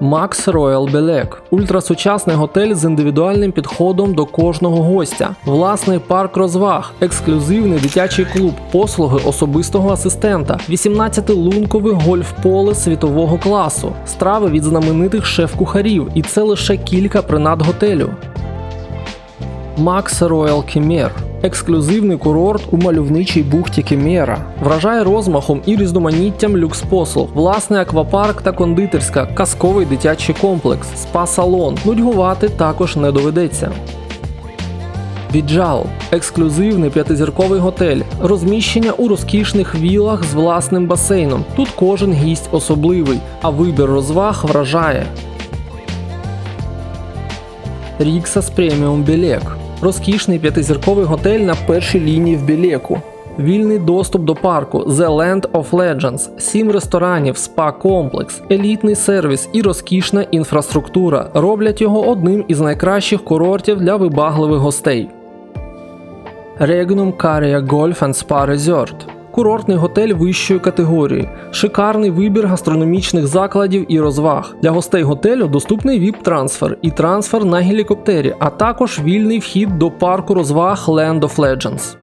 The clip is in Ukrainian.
Max Royal Белек ультрасучасний готель з індивідуальним підходом до кожного гостя, власний парк розваг, ексклюзивний дитячий клуб, послуги особистого асистента, 18-лункове гольф-поле світового класу, страви від знаменитих шеф-кухарів, і це лише кілька принад готелю. Max Royal Кемер ексклюзивний курорт у мальовничій бухті Кемера. Вражає розмахом і різноманіттям люкс-послуг, власний аквапарк та кондитерська, казковий дитячий комплекс, спа-салон. Нудьгувати також не доведеться. Віджал ексклюзивний п'ятизірковий готель, розміщення у розкішних вілах з власним басейном. Тут кожен гість особливий, а вибір розваг вражає. Ріксас Преміум Білек. Розкішний п'ятизірковий готель на першій лінії в Білеку. Вільний доступ до парку The Land of Legends, сім ресторанів, спа-комплекс, елітний сервіс і розкішна інфраструктура роблять його одним із найкращих курортів для вибагливих гостей. Regnum Caria Golf and Spa Resort Курортний готель вищої категорії, шикарний вибір гастрономічних закладів і розваг. Для гостей готелю доступний ВІП-трансфер і трансфер на гелікоптері, а також вільний вхід до парку розваг Land of Legends.